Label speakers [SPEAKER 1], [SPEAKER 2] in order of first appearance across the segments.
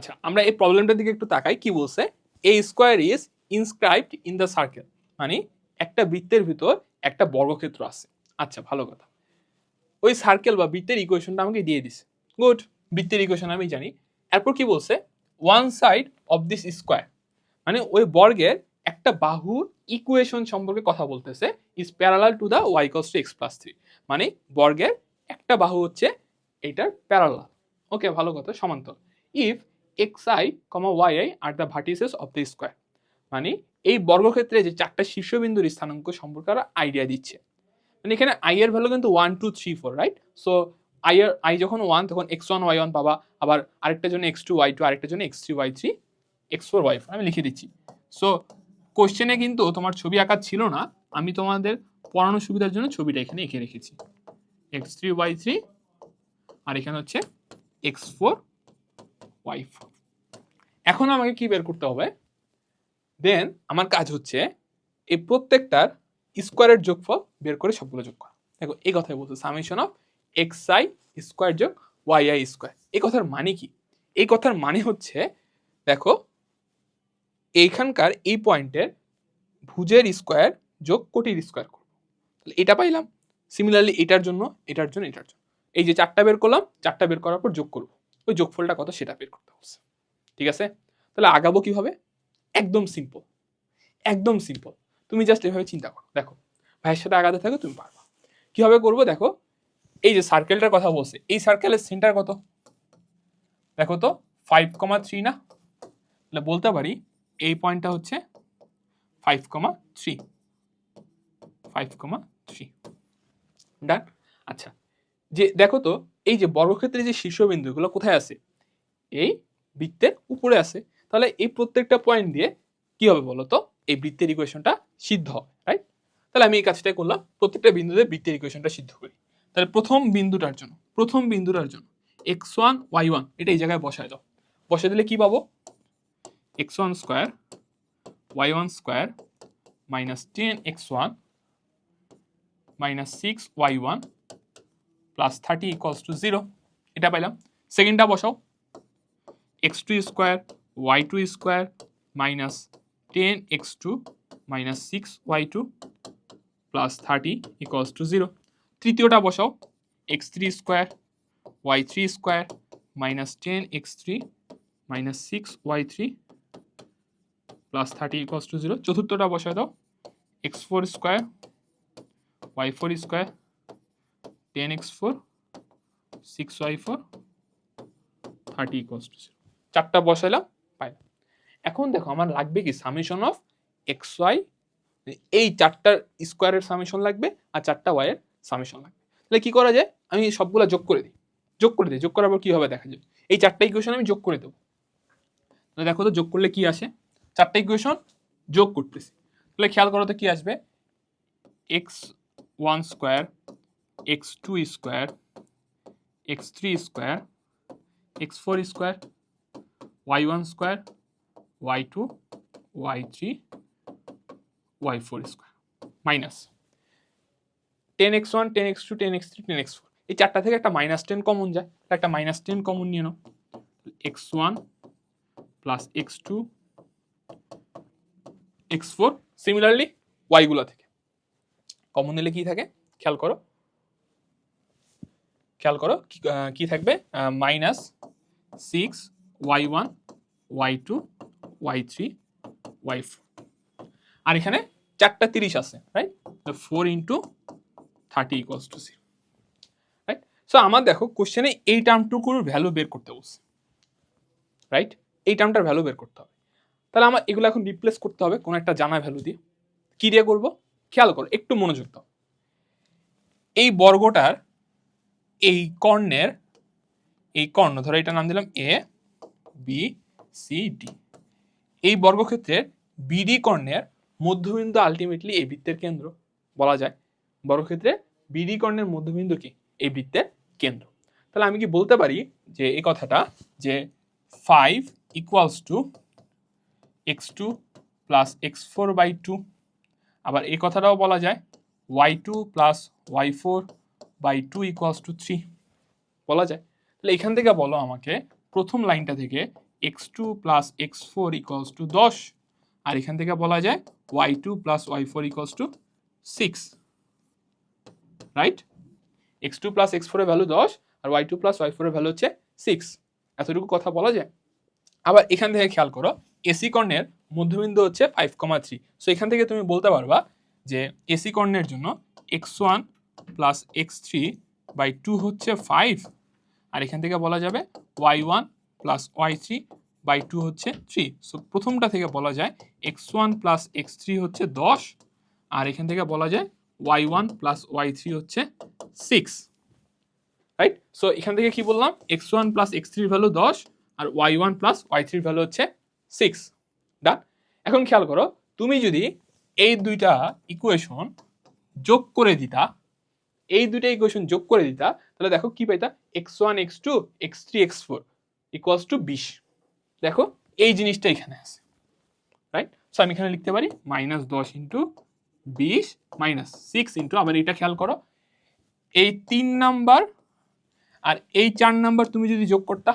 [SPEAKER 1] আচ্ছা আমরা এই প্রবলেমটার দিকে একটু তাকাই। কি বলছে? A square is inscribed in the circle মানে একটা বৃত্তের ভিতর একটা বর্গক্ষেত্র আছে। আচ্ছা ভালো কথা। ওই সার্কেল বা বৃত্তের ইকুয়েশনটা আমাকে দিয়ে দিছে। গুড বৃত্তের ইকুয়েশন আমি জানি। এরপর কি বলছে? One side of this square মানে ওই বর্গের একটা বাহুর ইকুয়েশন সম্পর্কে কথা বলতেছে। Is parallel to the Y cos two X plus three মানে বর্গের একটা বাহু হচ্ছে এটার প্যারালাল ওকে ভালো কথা সমান্তর if X I comma Y I are the vertices of the square মানে এই বর্গক্ষেত্রে যে চারটা শীর্ষবিন্দুর স্থানাঙ্ক সম্পর্কে ওরা আইডিয়া দিচ্ছে। মানে এখানে আই এর ভ্যালু কিন্তু one two three four right so I এর আই যখন ওয়ান তখন এক্স ওয়ান ওয়াই ওয়ান পাবা। আবার আরেকটার জন্য এক্স টু ওয়াই টু আরেকটার জন্য X three Y three X four Y four আমি লিখে দিচ্ছি। সো কোশ্চেনে কিন্তু তোমার ছবি আঁকা ছিল না। আমি তোমাদের পড়ানোর সুবিধার জন্য ছবিটা এখানে এঁকে রেখেছি। এক্স থ্রি ওয়াই থ্রি আর এখানে হচ্ছে এক্স ফোর ওয়াই ফোর এখন আমাকে কি বের করতে হবে? দেন আমার কাজ হচ্ছে এই প্রত্যেকটার স্কোয়ারের যোগফল বের করে সবগুলো যোগ করা। দেখো, এই কথাই বলছে summation of x i square যোগ ওয়াই আই স্কোয়ার এই কথার মানে কি? এই কথার মানে হচ্ছে, দেখো, এইখানকার এই পয়েন্টের ভুজের স্কোয়ার যোগ কোটির স্কোয়ার করব। তাহলে এটা পাইলাম। সিমিলারলি এটার জন্য এটার জন্য এটার জন্য। এই যে চারটা বের করলাম, চারটা বের করার পর যোগ করব। ওই যোগফলটা কত সেটা বের করতে হচ্ছে ঠিক আছে? তাহলে আগাবো কীভাবে? একদম সিম্পল একদম সিম্পল তুমি জাস্ট এভাবে চিন্তা করো। দেখো, ভাইয়ের সাথে আগাতে থাকো, তুমি পারবা। কীভাবে করব? দেখো, এই যে সার্কেলটার কথা বলছে, এই সার্কেলের সেন্টার কত? দেখো তো ফাইভ কমা থ্রি না? তাহলে বলতে পারি, এই পয়েন্টটা হচ্ছে five comma three five comma three done আচ্ছা যে দেখো তো, এই যে বর্গক্ষেত্রে যে শীর্ষবিন্দুগুলো কোথায় আছে? এই বৃত্তের উপরে আছে। তাহলে এই প্রত্যেকটা পয়েন্ট দিয়ে কি হবে বলো তো এই বৃত্তের ইকুয়েশনটা সিদ্ধ হবে রাইট তাহলে আমি এই কাজটাই করলাম। প্রত্যেকটা বিন্দুতে বৃত্তের ইকুয়েশনটা সিদ্ধ করি। তাহলে প্রথম বিন্দুটার জন্য, প্রথম বিন্দুটার জন্য এক্স ওয়ান ওয়াই ওয়ান এটা এই জায়গায় বসায় দাও। বসায় দিলে কি পাবো? X one square y one square minus ten x one minus six y one plus thirty equals to zero এটা পাইলাম। সেকেন্ডটা বসাও। X two square y two square minus ten x two minus six y two plus thirty equals to zero তৃতীয়টা বসাও x three square y three square minus ten x three minus six y three plus thirty equals to zero চতুর্থটা বসায় দাও x four square y four square ten x four six y four thirty equals to zero চারটা বসাইলাম, পাইলাম। এখন দেখো আমার লাগবে কি সামেশন অফ এক্স ওয়াই এই চারটার স্কোয়ারের সামেশন লাগবে আর চারটা ওয়াইয়ের সামেশন লাগবে। তাহলে কী করা যায়? আমি সবগুলো যোগ করে দিই। যোগ করে দিই। যোগ করার পর কী হবে দেখা যাবে? এই চারটা ইকুয়েশন আমি যোগ করে দেবো। তাহলে দেখো তো যোগ করলে কি আসে? চারটা ইকুয়েশন যোগ করতেছি। তাহলে খেয়াল করো তো কী আসবে? X one square x two square x three square x four square y one square y two y three y four square minus ten x one ten x two ten x three ten x four এই চারটা থেকে একটা minus ten common যায়, তাহলে একটা minus ten common নিয়ে নাও। X one plus x two x four similarly ওয়াইগুলো থেকে। Common নিলে কি থাকে? খেয়াল করো। খেয়াল করো, কি- কি থাকবে? Minus six y one, y two, y three, y four. আর এখানে চারটা তিরিশ আছে right four into thirty equals to zero right so আমার দেখো কোশ্চেনে এই টার্মটুকুর ভ্যালু বের করতে বলছে রাইট এই টার্মটার ভ্যালু বের করতে হবে। তাহলে আমার এগুলো এখন রিপ্লেস করতে হবে কোনো একটা জানা ভ্যালু দিয়ে। কি দিয়ে করব? খেয়াল করো, একটু মনোযোগ দাও। এই বর্গটার এই কর্ণের, এই কর্ণ, ধরো এটা নাম দিলাম এ বি সি ডি এই বর্গক্ষেত্রের বিডি কর্ণের মধ্যবিন্দু আলটিমেটলি এই বৃত্তের কেন্দ্র, বলা যায়। বর্গক্ষেত্রে বিডি কর্ণের মধ্যবিন্দু কি? এই বৃত্তের কেন্দ্র। তাহলে আমি কি বলতে পারি যে এই কথাটা যে five equals to x two plus x four by two আবার এই কথাটাও বলা যায় y two plus y four by two equals to three বলা যায়। তাহলে এখান থেকে বলো আমাকে প্রথম লাইনটা থেকে x two plus x four equals to দশ, আর এখান থেকে বলা যায় y two plus y four equals to six right x two plus x ফোরের ভ্যালু দশ, আর ওয়াই টু প্লাস ওয়াই ফোরের ভ্যালু হচ্ছে সিক্স এতটুকু কথা বলা যায়? আবার এখান থেকে খেয়াল করো এসি কর্ণের মধ্যবিন্দু হচ্ছে ফাইভ কমা থ্রি সো এখান থেকে তুমি বলতে পারবা যে এসি কর্ণের জন্য x one plus x three by two হচ্ছে ফাইভ আর এখান থেকে বলা যাবে y one plus y three by two হচ্ছে থ্রি সো প্রথমটা থেকে বলা যায় x one plus x three হচ্ছে দশ, আর এখান থেকে বলা যায় y one plus y three হচ্ছে সিক্স রাইট সো এখান থেকে কি বললাম? এক্স ওয়ান প্লাস এক্স থ্রির ভ্যালু দশ, আর ওয়াই ওয়ান প্লাস ওয়াই থ্রির ভ্যালু হচ্ছে সিক্স ডান এখন খেয়াল করো, তুমি যদি এই দুইটা ইকুয়েশন যোগ করে দিতা, এই দুইটা ইকুয়েশন যোগ করে দিতা, তাহলে দেখো কি পাইতা? X one x two x three x four equals to বিশ। দেখো, এই জিনিসটা এখানে আছে রাইট সো আমি এখানে লিখতে পারি মাইনাস দশ ইন্টু বিশ মাইনাস সিক্স ইন্টু আবার এটা খেয়াল করো, এই তিন নাম্বার আর এই চার নাম্বার তুমি যদি যোগ করতা,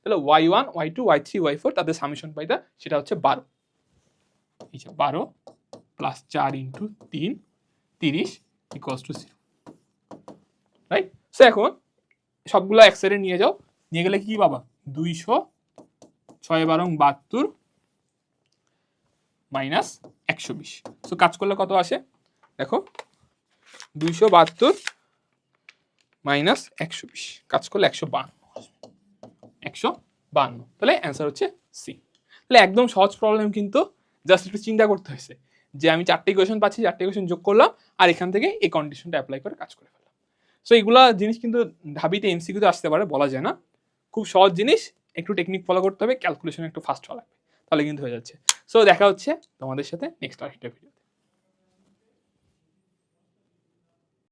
[SPEAKER 1] তাহলে Y one Y two Y three Y four তাদের সামিশন পাইতা, সেটা হচ্ছে বারো। এই যে বারো প্লাস চার ইন্টু তিন, তিরিশ equals to zero right so এখন সবগুলো এক সাইডে নিয়ে যাও। নিয়ে গেলে কি বাবা দুইশো ছয় বারং বাহাত্তর মাইনাস একশো বিশ। সো কাজ করলে কত আসে? দেখো, দুইশো বাহাত্তর মাইনাস একশো বিশ। কাজ করলে একশো বান্ন একশো বান্ন। তাহলে অ্যান্সার হচ্ছে সি তাহলে একদম সহজ প্রবলেম কিন্তু জাস্ট একটু চিন্তা করতে হয়েছে যে আমি চারটে ইকুয়েশন পাচ্ছি, চারটে ইকুয়েশন যোগ করলাম, আর এখান থেকে এই কন্ডিশনটা অ্যাপ্লাই করে কাজ করে সো এগুলা জিনিস কিন্তু ঢাবিতে এমসিকিউতে আসতে পারে, বলা যায় না। খুব সহজ জিনিস, একটু টেকনিক ফলো করতে হবে ক্যালকুলেশন একটু ফাস্ট হওয়া লাগবে। তাহলে কিন্তু হয়ে যাচ্ছে। সো দেখা হচ্ছে তোমাদের সাথে নেক্সট আরেকটা ভিডিও